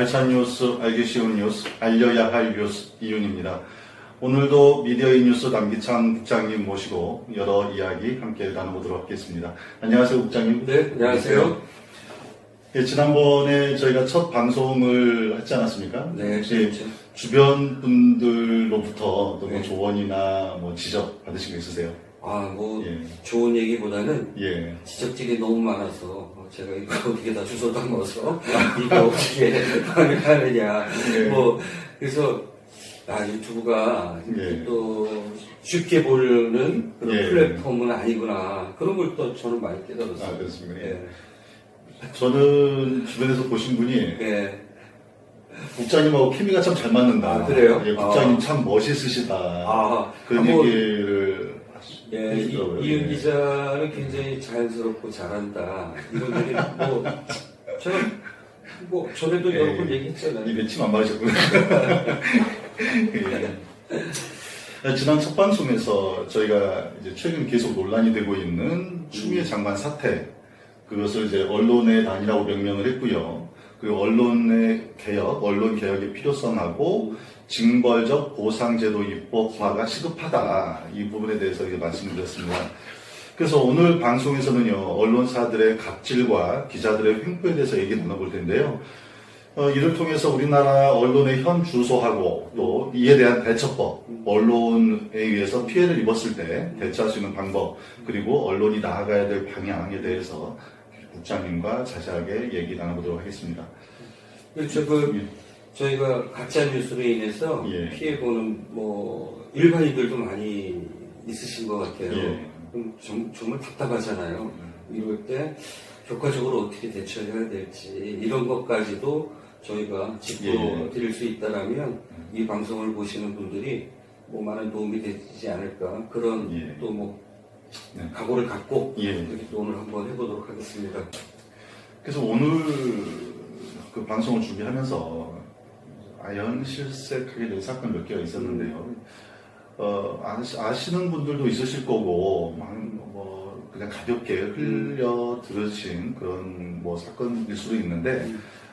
알찬 뉴스, 알기 쉬운 뉴스, 알려야 할 뉴스 이윤입니다. 오늘도 미디어인 뉴스 남기창 국장님 모시고 여러 이야기 함께 나눠보도록 하겠습니다. 안녕하세요, 국장님. 네, 안녕하세요. 예, 지난번에 저희가 첫 방송을 했지 않았습니까? 네, 그렇죠. 주변 분들로부터 또뭐 네. 조언이나 뭐 지적 받으신 거 있으세요? 아, 뭐, 예. 좋은 얘기보다는 예. 지적질이 너무 많아서 어, 제가 이거 어떻게 다 주워 담아서 이거 어떻게 하느냐. 예. 뭐, 그래서, 아, 유튜브가 예. 또 쉽게 보는 그런 예. 플랫폼은 아니구나. 그런 걸 또 저는 많이 깨달았어요. 아, 그렇습니까? 예. 예. 저는 주변에서 보신 분이 예. 국장님하고 케미가 참 잘 맞는다. 아, 그래요? 예, 국장님 아. 참 멋있으시다. 아, 그런 뭐, 얘기를 예, 이. 이은 예. 기자는 굉장히 자연스럽고 잘한다. 이런 얘기, 뭐, 제가, 뭐, 전에도 여러 번 예. 얘기했잖아요. 입에 침안 맞으셨구나. 예. 지난 첫 방송에서 저희가 이제 최근 계속 논란이 되고 있는 추미애 장관 사태, 그것을 이제 언론의 단이라고 명명을 했고요. 그리고 언론의 개혁, 언론 개혁의 필요성하고 징벌적 보상제도 입법화가 시급하다. 이 부분에 대해서 이제 말씀드렸습니다. 그래서 오늘 방송에서는요, 언론사들의 갑질과 기자들의 횡포에 대해서 얘기 나눠볼 텐데요. 어, 이를 통해서 우리나라 언론의 현 주소하고 또 이에 대한 대처법, 언론에 의해서 피해를 입었을 때 대처할 수 있는 방법, 그리고 언론이 나아가야 될 방향에 대해서 국장님과 자세하게 얘기 나눠보도록 하겠습니다. 그렇죠. 그, 예. 저희가 가짜 뉴스로 인해서 예. 피해보는 뭐, 일반인들도 많이 있으신 것 같아요. 예. 정, 정말 답답하잖아요. 이럴 때 효과적으로 어떻게 대처해야 될지, 이런 것까지도 저희가 짚어 예. 드릴 수 있다라면 이 방송을 보시는 분들이 뭐 많은 도움이 되지 않을까 그런 예. 또뭐 네. 각오를 갖고 예. 또 오늘 한번 해보도록 하겠습니다. 그래서 오늘 그 방송을 준비하면서 아연 실색하게 된 사건 몇 개가 있었는데요. 어, 아시, 아시 는 분들도 있으실 거고, 막, 뭐, 그냥 가볍게 흘려 들으신 그런 뭐 사건일 수도 있는데,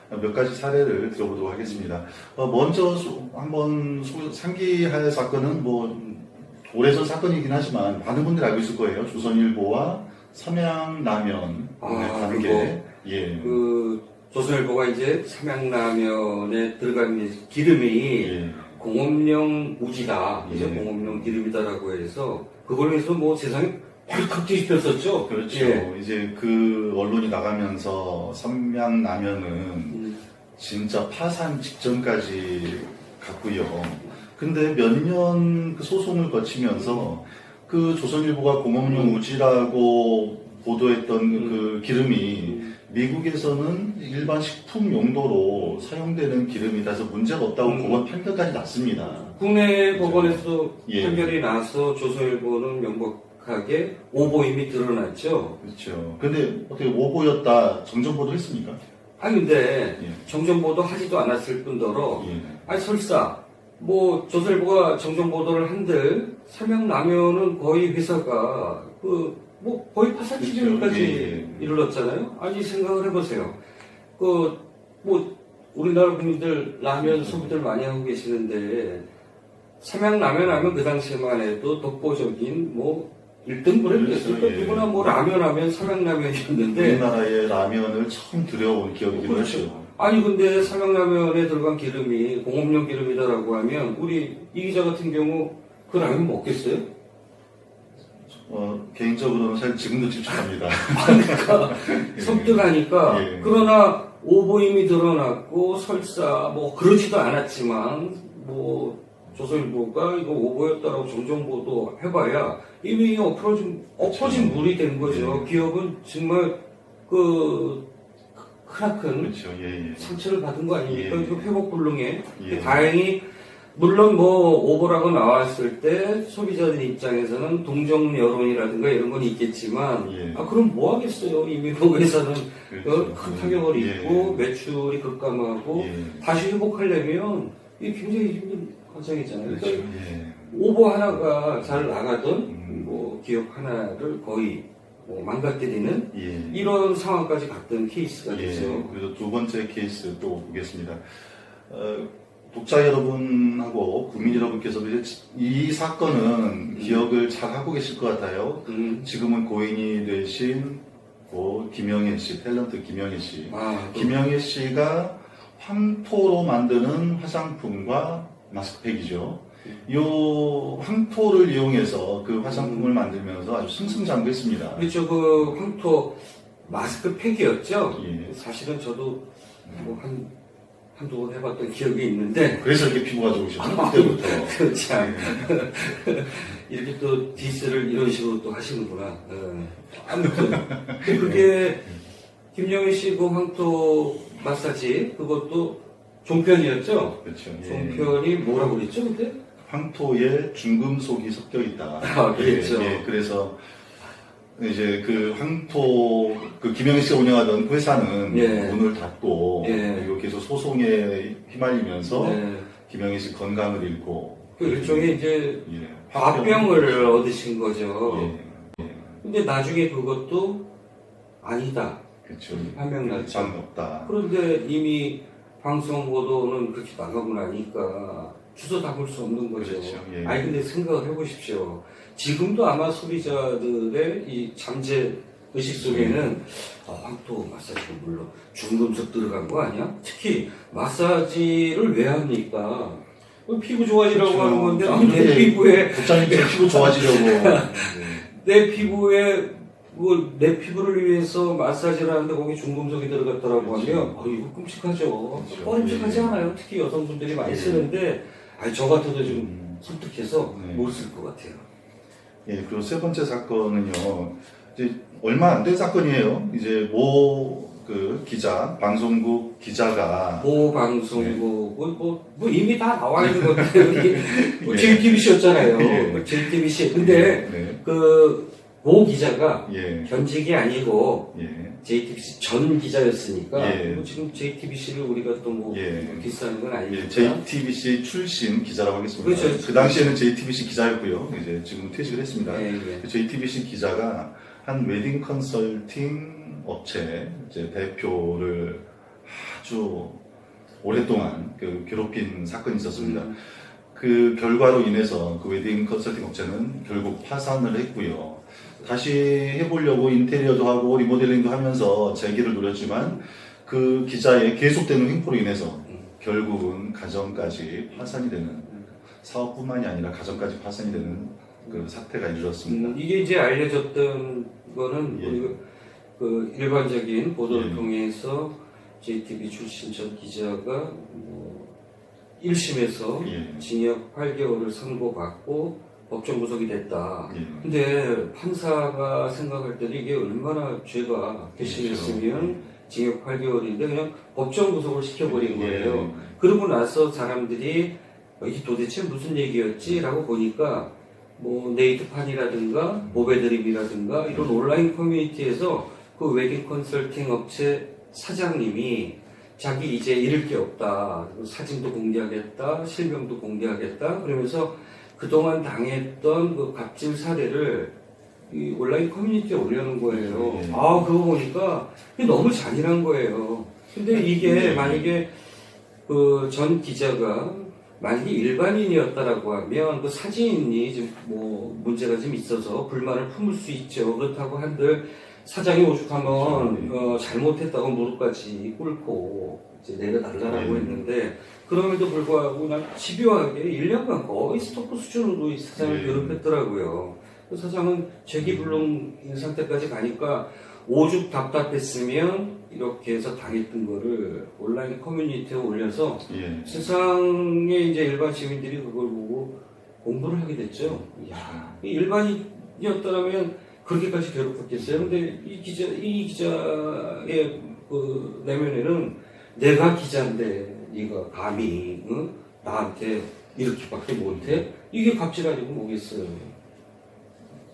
몇 가지 사례를 들어보도록 하겠습니다. 어, 먼저 소- 한번 소- 상기할 사건은 뭐, 오래전 사건이긴 하지만 많은 분들이 알고 있을 거예요. 조선일보와 삼양라면의 아, 관계. 그거. 예. 그 조선일보가 이제 삼양라면에 들어간 기름이 예. 공업용 우지다, 이제 예. 공업용 기름이다라고 해서 그걸로 해서 뭐 세상에 펄컥 뒤집혔었죠. 그렇죠. 예. 이제 그 언론이 나가면서 삼양라면은 음, 진짜 파산 직전까지 갔고요. 근데 몇 년 그 소송을 거치면서 그 조선일보가 공업용 우지라고 보도했던 그 기름이 미국에서는 일반 식품 용도로 사용되는 기름이다 해서 문제가 없다고 음. 법원 판결까지 났습니다. 국내 법원에서 예. 판결이 나서 조선일보는 명백하게 오보임이 드러났죠. 그렇죠. 근데 어떻게 오보였다 정정보도 했습니까? 아니 근데 예. 정정보도 하지도 않았을 뿐더러 예. 아니 설사 뭐 조선일보가 정정 보도를 한들 삼양라면은 거의 회사가 그 뭐 거의 파산 그렇죠. 지경까지 예, 예. 이르렀잖아요. 아니 생각을 해보세요. 그 뭐 우리나라 국민들 라면 소비들 많이 하고 계시는데 삼양라면 하면 그 당시에만 해도 독보적인 뭐 1등 브랜드였어요. 그렇죠. 예. 누구나 뭐 라면 하면 삼양라면이었는데 우리나라에 라면을 처음 들여온 기업이기도 그렇죠. 했죠. 아니 근데 삼양라면에 들어간 기름이 공업용 기름이다라고 하면 우리 이 기자 같은 경우 그 라면 먹겠어요? 어, 개인적으로는 사실 지금도 집착합니다. 그러니까 섬뜩하니까 예. 그러나 오보임이 드러났고 설사 뭐 그러지도 않았지만 뭐 조선일보가 이거 오보였다라고 정정보도 해봐야 이미 엎어진 엎어진 그렇죠. 물이 된 거죠. 예. 기업은 정말 그 크나큰 그렇죠. 예, 예. 상처를 받은 거 아닙니까? 예. 그 회복 불능에. 예. 다행히 물론 뭐 오보라고 나왔을 때 소비자들 입장에서는 동정 여론이라든가 이런 건 있겠지만 예. 아 그럼 뭐 하겠어요? 이미 뭐 회사는 그렇죠. 어, 큰 타격을 예. 입고 매출이 급감하고 예. 다시 회복하려면 이게 굉장히 힘든 과정이잖아요. 그렇죠. 그러니까 예. 오보 하나가 잘 나가던 음. 뭐 기업 하나를 거의 뭐 망가뜨리는 예. 이런 상황까지 갔던 케이스가 예, 되죠. 그래서 두 번째 케이스 또 보겠습니다. 어, 독자 여러분하고 국민 여러분께서도 이제 이 사건은 기억을 잘 하고 계실 것 같아요. 음, 지금은 고인이 되신 고 김영애 씨, 탤런트 김영애 씨. 아, 또- 김영애 씨가 황토로 만드는 화장품과 마스크팩이죠. 요 황토를 이용해서 그 화장품을 만들면서 아주 승승장구했습니다. 그렇죠. 그 황토 마스크 팩이었죠. 예. 사실은 저도 뭐 한, 한두 번 해봤던 기억이 있는데, 그래서 이렇게 피부가 좋으셨나 아, 그때부터. 그렇지 않 이렇게 또 디스를 이런 식으로 또 하시는구나. 예. 아무튼, 그게 김영희 씨그 황토 마사지, 그것도 종편이었죠? 그렇죠. 예. 종편이 뭐라고 그랬죠, 그때? 황토에 중금속이 섞여 있다. 아, 그랬죠. 예, 예, 그래서 이제 그 황토 그 김영희 씨가 운영하던 그 회사는 예. 문을 닫고 예. 그리고 계속 소송에 휘말리면서 네. 김영희 씨 건강을 잃고 그 일종의 이제 예, 화병을 얻으신 거죠. 예, 예, 근데 나중에 그것도 아니다. 그렇죠. 났죠. 장 없다. 그런데 이미 방송 보도는 그렇게 나가고 나니까 주소 담을 수 없는 거죠. 그렇죠. 예. 아니 근데 생각을 해보십시오. 지금도 아마 소비자들의 이 잠재 의식 속에는 어, 황토 마사지는 물론 중금속 들어간 거 아니야? 특히 마사지를 왜 합니까? 어, 피부 좋아지라고 그렇죠. 하는 건데 아, 내 피부에 국장님 피부 좋아지려고 네. 내 피부에 뭐내 피부를 위해서 마사지를 하는데 거기 중금속이 들어갔다라고 그렇죠. 하면 어, 이거 끔찍하죠. 그렇죠. 꺼림직하지 예. 않아요? 특히 여성분들이 많이 예. 쓰는데 아니 저 같아도 좀 음. 섬뜩해서 네. 못쓸 것 같아요. 예, 그리고 세 번째 사건은요, 이제 얼마 안 된 사건이에요. 이제 모 그 기자, 방송국 기자가 모 방송국 뭐, 뭐, 뭐 이미 다 나와 있는 건데 뭐 JTBC였잖아요. 예. JTBC. 근데 네, 그 모 기자가 예, 현직이 아니고 예, JTBC 전 기자였으니까 예. 뭐 지금 JTBC를 우리가 또 뭐 예. 비싸는 건 아니니까. 예, JTBC 출신 기자라고 하겠습니다. 그렇죠. 그 당시에는 JTBC 기자였고요. 이제 지금 퇴직을 했습니다. 예, 예. 그 JTBC 기자가 한 웨딩 컨설팅 업체 이제 대표를 아주 오랫동안 그 괴롭힌 사건이 있었습니다. 음. 그 결과로 인해서 그 웨딩 컨설팅 업체는 결국 파산을 했고요. 다시 해보려고 인테리어도 하고 리모델링도 하면서 재기를 노렸지만 그 기자의 계속되는 횡포로 인해서 결국은 가정까지 파산이 되는 사업뿐만이 아니라 가정까지 파산이 되는 그 사태가 이르렀습니다. 음, 이게 이제 알려졌던 거는 예. 우리가 그 일반적인 보도를 예. 통해서 JTB 출신 전 기자가 뭐 1심에서 예. 징역 8개월을 선고받고 법정 구속이 됐다. 예. 근데 판사가 생각할 때는 이게 얼마나 죄가 괘씸했으면 징역 8개월인데 그냥 법정 구속을 시켜버린 거예요. 그러고 나서 사람들이 어, 이게 도대체 무슨 얘기였지라고 보니까 뭐 네이트판이라든가 모베드립이라든가 이런 온라인 커뮤니티에서 그 웨딩 컨설팅 업체 사장님이 자기 이제 잃을 게 없다. 사진도 공개하겠다. 실명도 공개하겠다. 그러면서 그동안 당했던 그 갑질 사례를 이 온라인 커뮤니티에 올려놓은 거예요. 네. 아 그거 보니까 너무 잔인한 거예요. 근데 이게 네. 만약에 그 전 기자가 만약에 일반인이었다라고 하면 그 사진이 좀뭐 문제가 좀 있어서 불만을 품을 수 있죠. 그렇다고 한들 사장이 오죽하면 그렇죠. 어, 잘못했다고 무릎까지 꿇고 이제 내려달라고 네. 했는데 그럼에도 불구하고 그냥 집요하게 1년간 거의 스토커 수준으로 이 사장을 네. 괴롭혔더라고요. 그 사장은 재기불능 상태까지 가니까 오죽 답답했으면 이렇게 해서 당했던 거를 온라인 커뮤니티에 올려서 예. 세상에 이제 일반 시민들이 그걸 보고 공부를 하게 됐죠. 이야, 이 일반인이었다면 그렇게까지 괴롭혔겠어요. 근데 이 기자, 이 기자의 그 내면에는 내가 기자인데 네가 감히 응? 나한테 이렇게밖에 못해? 이게 갑질 아니고 뭐겠어요.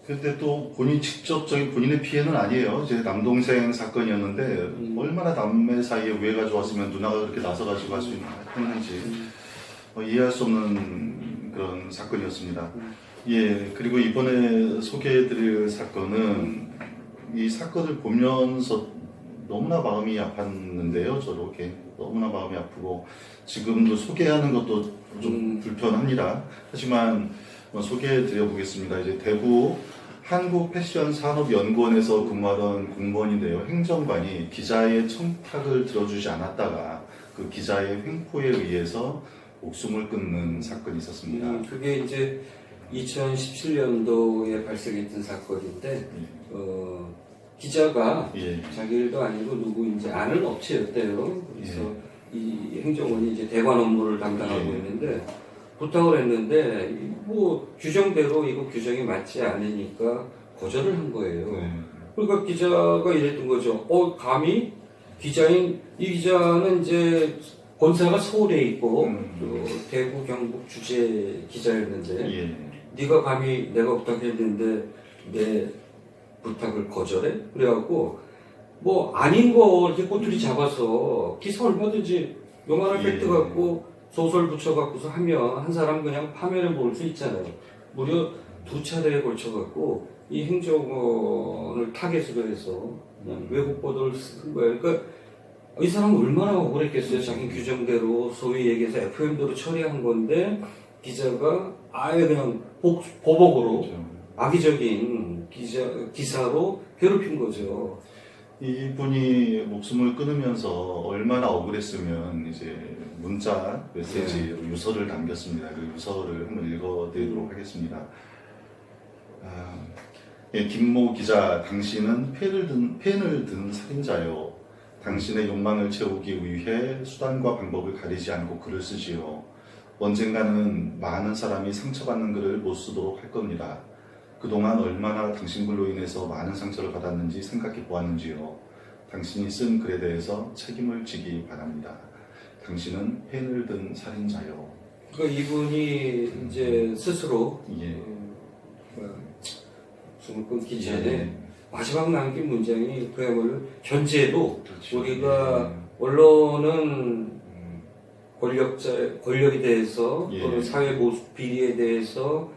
근데 또 본인 직접적인 본인의 피해는 아니에요. 이제 남동생 사건이었는데 음. 얼마나 남매 사이에 우애가 좋았으면 누나가 그렇게 나서가지고 할 수 있는지 어, 이해할 수 없는 그런 사건이었습니다. 음. 예, 그리고 이번에 소개해드릴 사건은 이 사건을 보면서 너무나 마음이 아팠는데요. 저도 이렇게 너무나 마음이 아프고 지금도 소개하는 것도 좀 음. 불편합니다. 하지만 소개해 드려 보겠습니다. 이제 대구 한국 패션 산업 연구원에서 근무하던 공무원인데요. 행정관이 기자의 청탁을 들어주지 않았다가 그 기자의 횡포에 의해서 목숨을 끊는 사건이 있었습니다. 음, 그게 이제 2017년도에 발생했던 사건인데 어, 기자가 예. 자기 일도 아니고 누구 이제 아는 업체였대요. 그래서 이 행정원이 이제 대관 업무를 담당하고 예. 있는데 부탁을 했는데 이뭐 규정대로 이거 규정이 맞지 않으니까 거절을 한 거예요. 네. 그러니까 기자가 이랬던 거죠. 어, 감히 기자인 이 기자는 이제 본사가 서울에 있고 음. 또 대구 경북 주재 기자였는데 예. 네가 감히 내가 부탁했는데 내 부탁을 거절해? 그래갖고 뭐 아닌 거 이렇게 꼬투리 잡아서 기사 얼마든지 요만한 예. 팩트 갖고 소설 붙여갖고서 하면 한 사람 그냥 파면에 볼수 있잖아요. 무려 두 차례에 걸쳐갖고 이 행정원을 타겟으로 해서 그냥 외국 보도를 쓴 거예요. 그러니까 이 사람 얼마나 억울했겠어요. 자기 규정대로 소위 얘기해서 FM대로 처리한 건데 기자가 아예 그냥 복, 보복으로 그렇죠. 악의적인 기자, 기사로 괴롭힌 거죠. 이분이 목숨을 끊으면서 얼마나 억울했으면 이제 문자 메시지 유서를 남겼습니다. 그 유서를 한번 읽어드리도록 하겠습니다. 아, 예, 김모 기자, 당신은 펜을 든, 펜을 든 살인자요. 당신의 욕망을 채우기 위해 수단과 방법을 가리지 않고 글을 쓰지요. 언젠가는 많은 사람이 상처받는 글을 못 쓰도록 할 겁니다. 그동안 얼마나 당신 글로 인해서 많은 상처를 받았는지 생각해 보았는지요. 당신이 쓴 글에 대해서 책임을 지기 바랍니다. 당신은 펜을 든 살인자요. 그러니까 이분이 이제 스스로 예. 어, 뭐야, 숨을 끊기 전에 예. 마지막 남긴 문장이 그야말로 현재도 그렇죠. 우리가 언론은 권력자 권력에 대해서 예. 또는 사회 모습 비리에 대해서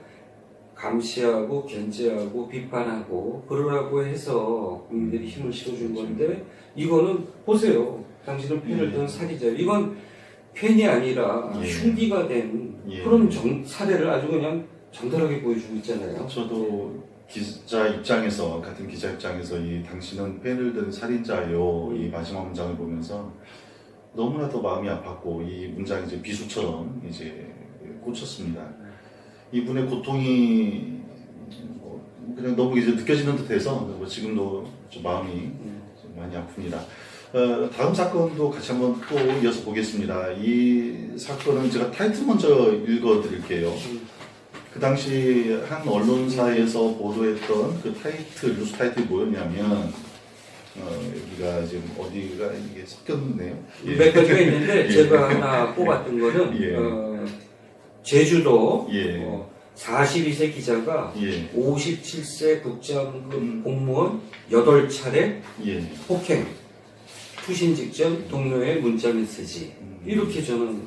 감시하고 견제하고 비판하고 그러라고 해서 국민들이 힘을 실어준 그렇죠. 건데 이거는 보세요. 당신은 펜을 예. 든 사기자. 이건 펜이 아니라 예. 흉기가 된 예. 그런 정, 사례를 아주 그냥 정갈하게 보여주고 있잖아요. 저도 기자 입장에서 같은 기자 입장에서 이 당신은 펜을 든 살인자요 이 마지막 문장을 보면서 너무나도 마음이 아팠고 이 문장이 이제 비수처럼 이제 꽂혔습니다. 이분의 고통이 뭐 그냥 너무 이제 느껴지는 듯해서 뭐 지금도 좀 마음이 좀 많이 아픕니다. 어, 다음 사건도 같이 한번 또 이어서 보겠습니다. 이 사건은 제가 타이틀 먼저 읽어드릴게요. 그 당시 한 언론사에서 보도했던 그 타이틀, 뉴스 타이틀이 뭐였냐면, 어, 여기가 지금 어디가 이게 섞였네요. 예. 몇 가지가 있는데 예. 제가 하나 뽑았던 거는 예. 어, 제주도 예. 어, 42세 기자가 예, 57세 국장 음. 공무원 8차례 예. 폭행 투신 직전 동료의 문자 메시지 음. 이렇게 저는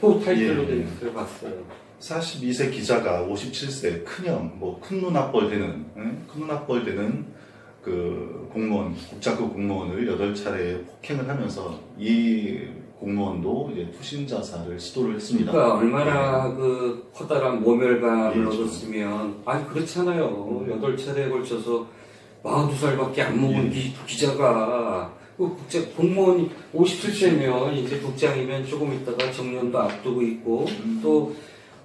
그 타이틀로 예. 된 글을 봤어요. 42세 기자가 57세 큰형, 뭐 큰 눈 앞벌 되는, 응? 큰 눈 앞벌 되는 그 공무원, 국장급 공무원을 8차례 폭행을 하면서 이 공무원도 이제 투신 자살을 시도를 했습니다. 그러니까 얼마나 그 커다란 모멸감을 예, 얻었으면 아니 그렇잖아요. 음. 여덟 차례에 걸쳐서 42살밖에 안 먹은 예. 기, 기자가 그 국장 공무원이 57세면 이제 국장이면 조금 있다가 정년도 앞두고 있고 음. 또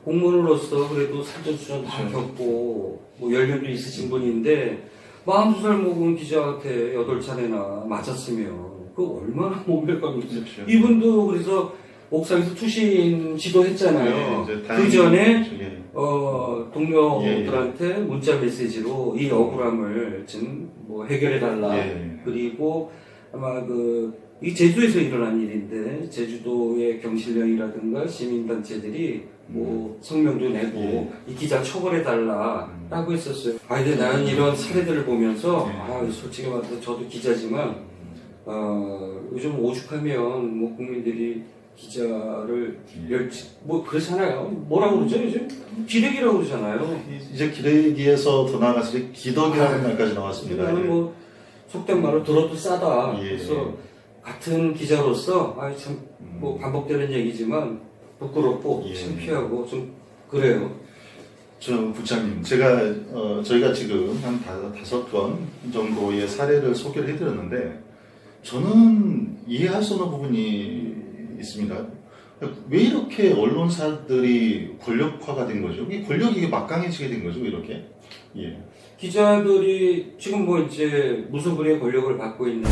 공무원으로서 그래도 산전수전 다 그렇죠. 겪고 뭐 연륜도 있으신 분인데 42살 먹은 기자한테 8차례나 맞았으면 그 얼마나 모멸감이 있어요. 그렇죠. 이분도 그래서 옥상에서 투신 시도했잖아요. 예, 이제 그 전에 예. 어, 동료들한테 문자 메시지로 이 억울함을 좀 뭐 해결해 달라. 예. 그리고 아마 그 이 제주에서 일어난 일인데 제주도의 경실련이라든가 시민단체들이 뭐 성명도 내고 예. 이 기자 처벌해 음. 달라라고 했었어요. 아 근데 나는 이런 사례들을 보면서 예. 아 솔직히 말해서 저도 기자지만 어, 요즘 오죽하면 뭐 국민들이 기자를 예. 멸치 뭐 그렇잖아요. 뭐라고 그러죠 요즘 기레기라고 그러잖아요. 이- 이제 기레기에서 더 나아가서 기덕이라는 아, 말까지 나왔습니다. 나는 예. 뭐 속된 말로 들어도 싸다. 예. 그래서 같은 기자로서 아참 뭐 반복되는 얘기지만 부끄럽고 예. 창피하고 좀 그래요. 저 부장님, 제가 어, 저희가 지금 한 다- 다섯 건 정도의 사례를 소개를 해드렸는데 저는 이해할 수 없는 부분이 있습니다. 왜 이렇게 언론사들이 권력화가 된 거죠? 이 권력이 막강해지게 된 거죠? 왜 이렇게? 예. 기자들이 지금 뭐 이제 무소불위의 권력을 받고 있는